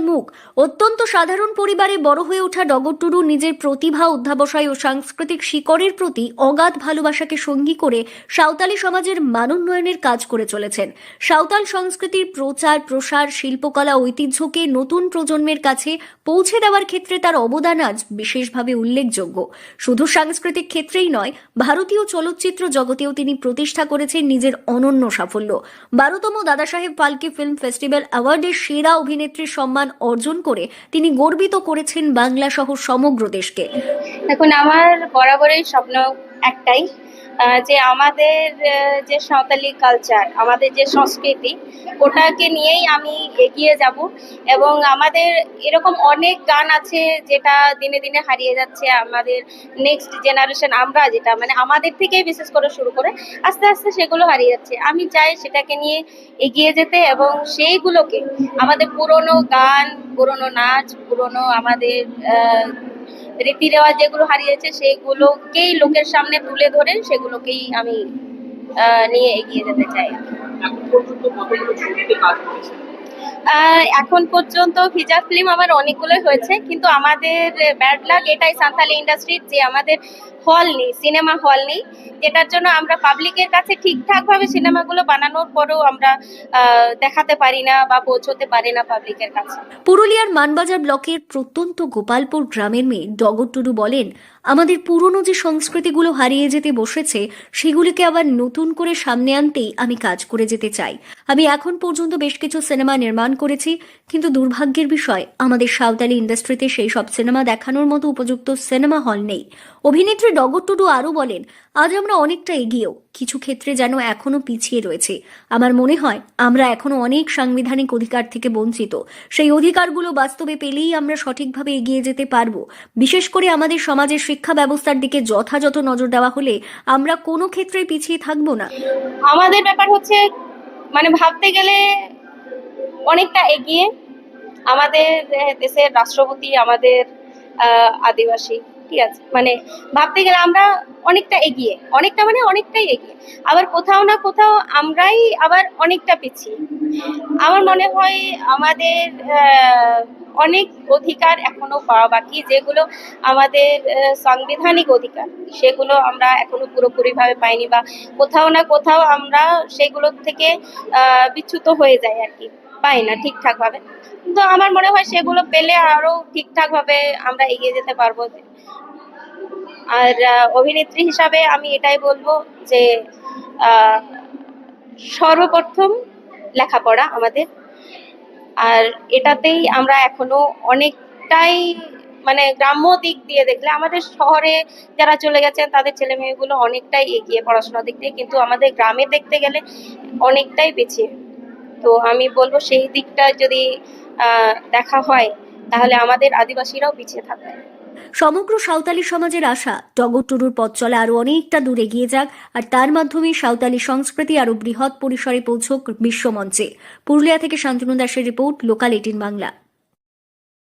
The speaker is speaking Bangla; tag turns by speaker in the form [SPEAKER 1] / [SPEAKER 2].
[SPEAKER 1] মুখ। অত্যন্ত সাধারণ পরিবারে বড় হয়ে ওঠা ডগর টুডু নিজের প্রতিভা, অধ্যাবসায় ও সাংস্কৃতিক শিকড়ের প্রতি অগাধ ভালোবাসাকে সঙ্গী করে সাঁওতালি সমাজের মানোন্নয়নের কাজ করে চলেছেন। সাঁওতাল সংস্কৃতির প্রচার, প্রসার, শিল্পকলা, ঐতিহ্যকে নতুন প্রজন্মের কাছে পৌঁছে দেওয়ার ক্ষেত্রে তার অবদান আজ বিশেষভাবে উল্লেখযোগ্য। শুধু সাংস্কৃতিক ক্ষেত্রেই নয়, ভারতীয় চলচ্চিত্র জগতেও তিনি প্রতিষ্ঠা করেছেন নিজের অনন্য সাফল্য। বারোতম দাদাসাহেব ফালকে ফিল্ম ফেস্টিভ্যাল অ্যাওয়ার্ডের সেরা অভিনেত্রীর সম্মান অর্জন করে তিনি গর্বিত করেছেন বাংলা সহ সমগ্র দেশকে।
[SPEAKER 2] এখন আমার বরাবরই স্বপ্ন একটাই যে আমাদের যে সাঁওতালি কালচার আমাদের যে সংস্কৃতি, ওটাকে নিয়েই আমি এগিয়ে যাব এবং আমাদের এরকম অনেক গান আছে যেটা দিনে দিনে হারিয়ে যাচ্ছে। আমাদের নেক্সট জেনারেশন আমরা যেটা মানে আমাদের থেকেই বিশেষ করে শুরু করে আস্তে আস্তে সেগুলো হারিয়ে যাচ্ছে। আমি চাই সেটাকে নিয়ে এগিয়ে যেতে এবং সেইগুলোকে, আমাদের পুরনো গান, পুরনো নাচ, পুরনো আমাদের রীতি রেওয়াজ যেগুলো হারিয়েছে, সেগুলোকেই লোকের সামনে তুলে ধরে, সেগুলোকেই আমি নিয়ে এগিয়ে যেতে চাই।
[SPEAKER 3] এখন পর্যন্ত কতগুলো ছবিতে কাজ করেছেন?
[SPEAKER 2] এখন পর্যন্ত ফিচার ফিল্ম আমার অনেকগুলোই হয়েছে, কিন্তু আমাদের ব্যাড লাক এটাই সান্তালি ইন্ডাস্ট্রির যে আমাদের হল নেই সিনেমা হল নেই, যেটার জন্য আমরা পাবলিকের কাছে ঠিকঠাক ভাবে সিনেমাগুলো বানানোর পরেও আমরা দেখাতে পারি না বা পৌঁছতে পারি না পাবলিকের কাছে।
[SPEAKER 1] পুরুলিয়ার মানবাজার ব্লকের প্রত্যন্ত গোপালপুর গ্রামের মেয়ে ডগর টুডু বলেন, আমাদের পুরনো যে সংস্কৃতিগুলো হারিয়ে যেতে বসেছে, সেগুলিকে আবার নতুন করে সামনে আনতেই আমি কাজ করে যেতে চাই। আমি এখন পর্যন্ত বেশ কিছু সিনেমা নির্মাণ করেছি, কিন্তু দুর্ভাগ্যের বিষয়, আমাদের সাঁওতালি ইন্ডাস্ট্রিতে সেই সব সিনেমা দেখানোর মতো উপযুক্ত সিনেমা হল নেই। অভিনেত্রী ডগর টুডু আরও বলেন, আজ আমরা অনেকটা এগিয়েও, কিছু ক্ষেত্রে যেন এখনও পিছিয়ে রয়েছে। আমার মনে হয়, আমরা এখনও অনেক সাংবিধানিক অধিকার থেকে বঞ্চিত। সেই অধিকারগুলো বাস্তবে পেলেই আমরা সঠিকভাবে এগিয়ে যেতে পারব। বিশেষ করে আমাদের সমাজের শিক্ষা ব্যবস্থার দিকে যথাযথ নজর দেওয়া হলে আমরা কোনো ক্ষেত্রে পিছিয়ে থাকব না।
[SPEAKER 2] আমাদের ব্যাপার হচ্ছে মানে ভাবতে গেলে অনেকটা এগিয়ে আমাদের দেশের রাষ্ট্রপতি, আমাদের আদিবাসী, ঠিক আছে? মানে ভাবতে গেলে আমরা অনেকটা এগিয়ে, অনেকটা মানে অনেকটাই এগিয়ে। আবার কোথাও না কোথাও আমরাই আবার অনেকটা পিছিয়ে। আমার মনে হয় আমাদের অনেক অধিকার এখনও পাওয়া বাকি, যেগুলো আমাদের সাংবিধানিক অধিকার, সেগুলো আমরা এখনও পুরোপুরিভাবে পাইনি বা কোথাও না কোথাও আমরা সেগুলো থেকে বিচ্যুত হয়ে যাই আর কি। পাই না ঠিকঠাক ভাবে তো আমার মনে হয় সেগুলো পেলে আরও ঠিকঠাক ভাবে আমরা এগিয়ে যেতে পারব। আর অভিনেত্রী হিসাবে আমি এটাই বলব যে সর্বপ্রথম লেখাপড়া আমাদের। আর এটাতেই আমরা এখনও অনেকটাই মানে গ্রাম্য দিক দিয়ে দেখলে আমাদের শহরে যারা চলে গেছেন তাদের ছেলে মেয়েগুলো অনেকটাই এগিয়ে পড়াশোনার দিক দিয়ে। কিন্তু আমাদের গ্রামে দেখতে গেলে অনেকটাই পিছিয়ে। তো আমি বলব সেই দিকটা যদি দেখা হয়, তাহলে আমাদের আদিবাসীরাও পিছিয়ে থাকবে।
[SPEAKER 1] সমগ্র সাঁওতালি সমাজের আশা টগর টুরুর পথ চলে আরও অনেকটা দূরে গিয়ে যাক, আর তার মাধ্যমে সাঁওতালি সংস্কৃতি আরও বৃহৎ পরিসরে পৌঁছক বিশ্বমঞ্চে পুরুলিয়া থেকে শান্তনু দাসের রিপোর্ট, লোকাল এটিন বাংলা।